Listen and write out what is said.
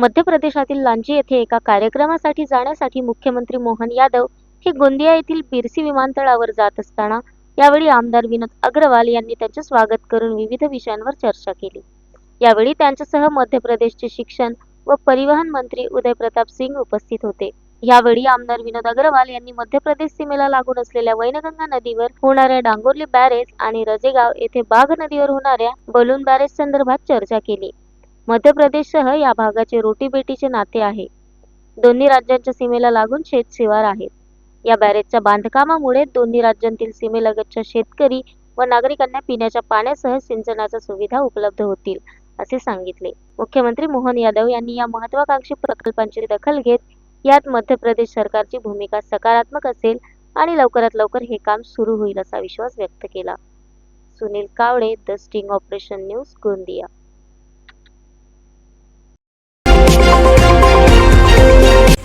मध्य प्रदेशातील लांजी येथे एका कार्यक्रमासाठी जाण्यासाठी मुख्यमंत्री मोहन यादव हे गोंदिया येथील बिरसी विमानतळावर जात असताना यावेळी आमदार विनोद अग्रवाल यांनी त्यांचे स्वागत करून विविध विषयांवर चर्चा केली. यावेळी त्यांच्यासह मध्य प्रदेशचे शिक्षण व परिवहन मंत्री उदय प्रताप सिंग उपस्थित होते. यावेळी आमदार विनोद अग्रवाल यांनी मध्य प्रदेश सीमेला लागून असलेल्या वैनगंगा नदीवर होणाऱ्या डांगोर्ली बॅरेज आणि रजेगाव येथे बाघ नदीवर होणाऱ्या बलून बॅरेज संदर्भात चर्चा केली. मध्य प्रदेशसह या भागाचे रोटीबेटीचे नाते आहे. दोन्ही राज्यांच्या सीमेला लागून शेतशिवार आहेत या बॅरेजच्या बांधकामामुळे दोन्ही राज्यांतील सीमेलगतच्या शेतकरी व नागरिकांना पिण्याच्या पाण्यासह सिंचनाच्या सुविधा उपलब्ध होतील असे सांगितले. मुख्यमंत्री मोहन यादव यांनी या महत्वाकांक्षी प्रकल्पांची दखल घेत यात मध्य प्रदेश सरकारची भूमिका सकारात्मक असेल आणि लवकरात लवकर हे काम सुरू होईल असा विश्वास व्यक्त केला. Sunil Kawale the sting operation news Gondia.